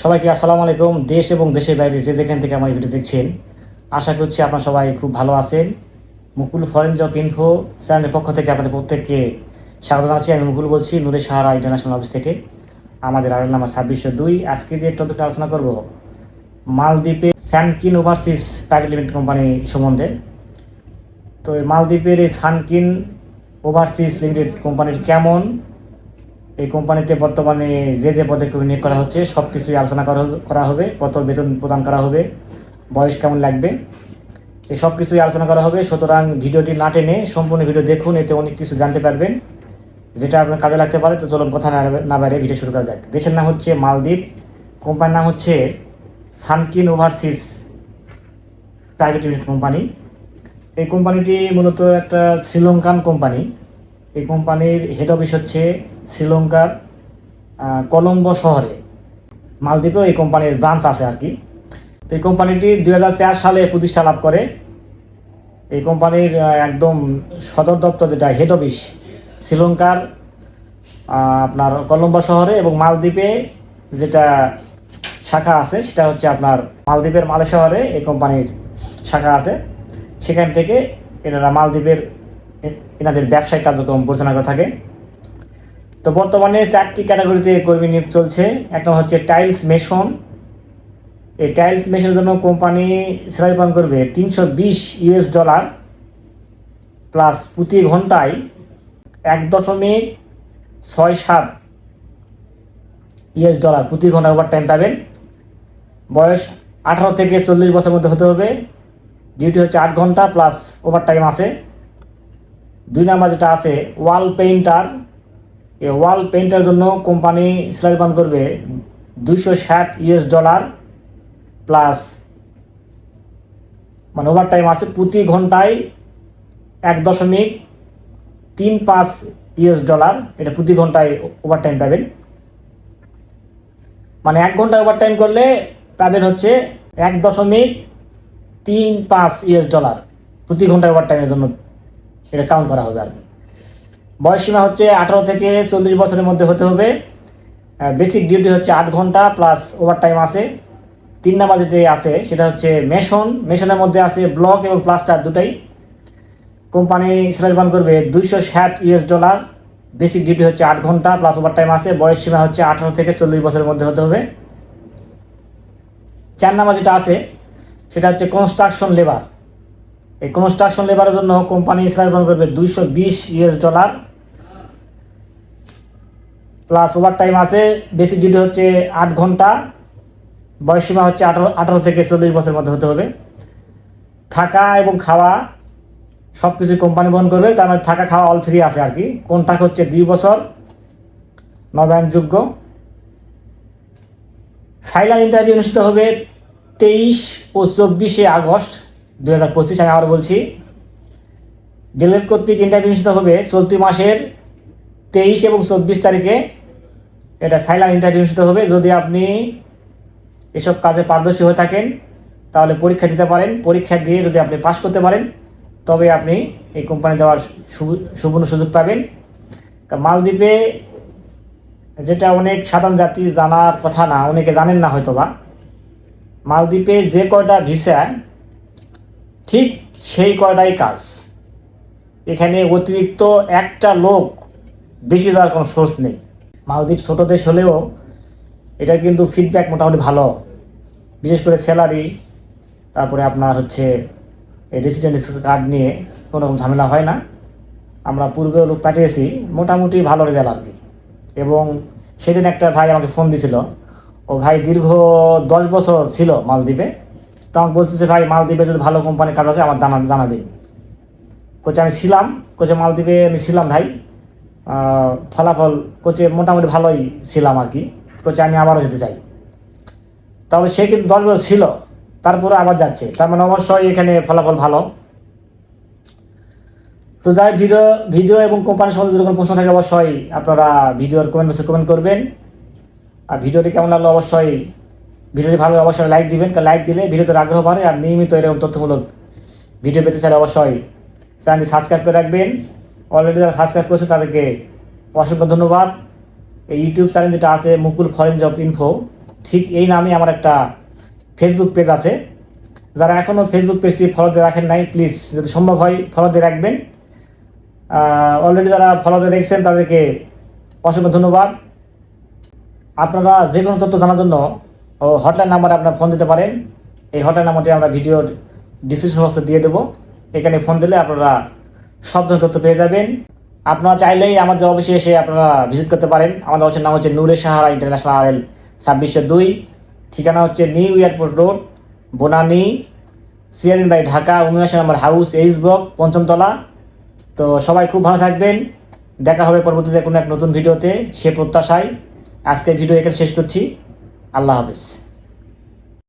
সবাইকে আসসালামু আলাইকুম। দেশ এবং দেশের বাইরে যে যেখান থেকে আমার ভিডিও দেখছেন, আশা করছি আপনারা সবাই খুব ভালো আছেন। মুকুল ফরেন জব ইনফো চ্যানেলের পক্ষ থেকে আপনাদের প্রত্যেককে স্বাগত জানাচ্ছি। আমি মুকুল বলছি, নূরে সাহারা ইন্টারন্যাশনাল অফিস থেকে। আমাদের আড়াল নাম্বার ছাব্বিশশো দুই। আজকে যে টপিকটা আলোচনা করব মালদ্বীপে Sankin overseas private limited company সম্বন্ধে। তো মালদ্বীপের এই সানকিন ওভারসিস লিমিটেড কোম্পানির কেমন এই কোম্পানিতে বর্তমানে যে যে পদক্ষেপ নিয়োগ করা হচ্ছে সব কিছুই আলোচনা করা হবে করা হবে, কত বেতন প্রদান করা হবে, বয়স কেমন লাগবে, এই সব কিছুই আলোচনা করা হবে। সুতরাং ভিডিওটি না টেনে সম্পূর্ণ ভিডিও দেখুন, এতে অনেক কিছু জানতে পারবেন। যেটা আপনার কাজে লাগতে পারে, তো চলুন কথা না বাইরে ভিডিও শুরু করা যাক। দেশের নাম হচ্ছে মালদ্বীপ, কোম্পানির নাম হচ্ছে Sankin overseas private limited company. এই কোম্পানিটি মূলত একটা শ্রীলঙ্কান কোম্পানি। এই কোম্পানির হেড অফিস হচ্ছে শ্রীলঙ্কার কলম্বো শহরে। মালদ্বীপেও এই কোম্পানির ব্রাঞ্চ আছে আর কি। তো এই কোম্পানিটি দু হাজার চার সালে প্রতিষ্ঠা লাভ করে। এই কোম্পানির একদম সদর দপ্তর যেটা হেড অফিস শ্রীলঙ্কার আপনার কলম্বো শহরে এবং মালদ্বীপে যেটা শাখা আছে, সেটা হচ্ছে আপনার মালদ্বীপের মালে শহরে এই কোম্পানির শাখা আছে। সেখান থেকে এনারা মালদ্বীপের এনাদের ব্যবসায়িক কার্যক্রম পরিচালনা করে থাকে। তো বর্তমানে চারটি ক্যাটাগরিতে কর্মী নিয়োগ চলছে। একটা হচ্ছে টাইলস মেশন। এই টাইলস মেশনের জন্য কোম্পানি স্যালারি পান করবে তিনশো বিশ ইউএস ডলার প্লাস প্রতি ঘন্টায় এক দশমিক ছয় সাত ইউএস ডলার প্রতি ঘণ্টা ওভার টাইম পাবেন। বয়স আঠারো থেকে চল্লিশ বছরের মধ্যে হতে হবে। ডিউটি হচ্ছে আট ঘণ্টা প্লাস ওভার টাইম আছে। দুই নাম্বার যেটা আছে ওয়াল পেইন্টার এই ওয়াল পেইন্টার জন্য কোম্পানি স্যালারি পান করবে দুইশো ষাট ইউএস ডলার প্লাস মানে ওভার টাইম আছে প্রতি ঘন্টায় এক দশমিক তিন পাঁচ ইউএস ডলার এটা প্রতি ঘন্টায় ওভার টাইম পাবেন। মানে এক ঘণ্টা ওভার টাইম করলে পাবেন হচ্ছে এক দশমিক তিন পাঁচ ইউএস ডলার প্রতি ঘণ্টা ওভার টাইমের জন্য। এটা কাউন্ট করা হবে আর কি। বয়স সীমা হচ্ছে আঠারো থেকে চল্লিশ বছরের মধ্যে হতে হবে। বেসিক ডিউটি হচ্ছে আট ঘণ্টা প্লাস ওভার টাইম আছে। তিন নাম্বার যেটি আছে, সেটা হচ্ছে মেশন। মেশনের মধ্যে আছে ব্লক এবং প্লাস্টার দুটাই। কোম্পানি পান করবে দুইশো ষাট ইউএস ডলার বেসিক ডিউটি হচ্ছে আট ঘণ্টা প্লাস ওভার টাইম আছে। বয়স সীমা হচ্ছে আঠারো থেকে চল্লিশ বছরের মধ্যে হতে হবে। চার নাম্বার যেটা আছে, সেটা হচ্ছে কনস্ট্রাকশন লেবার এই কনস্ট্রাকশন লেবারের জন্য কোম্পানি স্যালারি পান করবে দুইশো বিশ US dollar plus overtime আছে। বেসিক ডিউটি হচ্ছে আট ঘণ্টা। বয়সীমা হচ্ছে আঠারো আঠারো থেকে চল্লিশ বছরের মধ্যে হতে হবে। থাকা এবং খাওয়া সব কিছু কোম্পানি বহন করবে। তার মানে থাকা, খাওয়া অল ফ্রি আছে আর কি কন্ট্রাক্ট হচ্ছে দুই বছর। নবায়নযোগ্য। ফাইনাল ইন্টারভিউ অনুষ্ঠিত হবে তেইশ ও চব্বিশে আগস্ট। দু হাজার পঁচিশ আমি আবার বলছি। ডেলের কর্তৃক ইন্টারভিউ অনুষ্ঠিত হবে চলতি মাসের তেইশ এবং চব্বিশ তারিখে। এটা ফাইনাল ইন্টারভিউ অনুষ্ঠিত হবে। যদি আপনি এসব কাজে পারদর্শী হয়ে থাকেন, তাহলে পরীক্ষা দিতে পারেন। পরীক্ষা দিয়ে যদি আপনি পাশ করতে পারেন, তবে আপনি এই কোম্পানি যাওয়ার সু- সুবর্ণ সুযোগ পাবেন। মালদ্বীপে যেটা অনেক সাধারণ যাত্রী জানার কথা না, অনেকে জানেন না হয়তো বা মালদ্বীপে যে কয়টা ভিসা ঠিক সেই কয়টাই কাজ। এখানে অতিরিক্ত একটা লোক বেশি যাওয়ার কোনো সোর্স নেই। মালদ্বীপ ছোট দেশ হলেও এটা কিন্তু ফিডব্যাক মোটামুটি ভালো। বিশেষ করে স্যালারি তারপরে আপনার হচ্ছে এই রেসিডেন্ট কার্ড নিয়ে কোনো রকম ঝামেলা হয় না। আমরা পূর্বেও লোক পাঠিয়েছি, মোটামুটি ভালো রেজাল্ট আর কি। এবং সেদিন একটা ভাই আমাকে ফোন দিছিল। ও ভাই দীর্ঘ দশ বছর ছিল মালদ্বীপে। তো আমাকে বলতেছে ভাই, মালদ্বীপে যদি ভালো কোম্পানির কাজ আছে, আমার জানা জানাবেন কোচে আমি ছিলাম। কোচে মালদ্বীপে আমি ছিলাম, ভাই। ফলাফল কোচে মোটামুটি ভালোই ছিলাম আর কি। কোচে আমি আবারও যেতে চাই। তাহলে সে কিন্তু দশ বছর ছিল। তারপরে আবার যাচ্ছে। তার মানে অবশ্যই এখানে ফলাফল ভালো। তো যাই ভিডিও ভিডিও এবং কোম্পানির সম্বন্ধে যদি কোনো প্রশ্ন থাকে, অবশ্যই আপনারা ভিডিওর কমেন্ট বক্সে কমেন্ট করবেন। আর ভিডিওটি কেমন লাগল, অবশ্যই ভিডিওটি ভালো অবশ্যই লাইক দিবেন, কারণ লাইক দিলে ভিডিওতে আগ্রহ বাড়ে আর নিয়মিত এরকম তথ্যমূলক ভিডিও পেতে চাইলে অবশ্যই চ্যানেলটি সাবস্ক্রাইব করে রাখবেন। অলরেডি যারা সাবস্ক্রাইব করেছে তাদেরকে অসংখ্য ধন্যবাদ। এই ইউটিউব চ্যানেল যেটা আছে মুকুল ফরেন জব ইনফো ঠিক এই নামে আমার একটা ফেসবুক পেজ আছে। যারা এখনও ফেসবুক পেজটি ফলো দিয়ে রাখেন নাই প্লিজ যদি সম্ভব হয় ফলো দিয়ে রাখবেন। অলরেডি যারা ফলো দিয়ে রেখেছেন তাদেরকে অসংখ্য ধন্যবাদ। আপনারা যে কোনো তথ্য জানার জন্য ও হটলাইন নাম্বারে আপনারা ফোন দিতে পারেন। এই হটলাইন নাম্বারটি আমরা ভিডিওর ডিসক্রিপশন বক্সে দিয়ে দেবো। এখানে ফোন দিলে আপনারা সব ধরনের তথ্য পেয়ে যাবেন। আপনারা চাইলেই আমাদের অফিসে এসে আপনারা ভিজিট করতে পারেন। আমাদের অফিসের নাম হচ্ছে নূরে সাহারা ইন্টারন্যাশনাল আরএল ছাব্বিশশো দুই। ঠিকানা হচ্ছে নিউ এয়ারপোর্ট রোড, বনানী, সিয়ারিন বাই ঢাকা, উনআশি নম্বর হাউস এইচ ব্লক পঞ্চমতলা তো সবাই খুব ভালো থাকবেন। দেখা হবে পরবর্তীতে কোনো এক নতুন ভিডিওতে সে প্রত্যাশায় আজকের ভিডিও এখানে শেষ করছি। আল্লাহ হাফেজ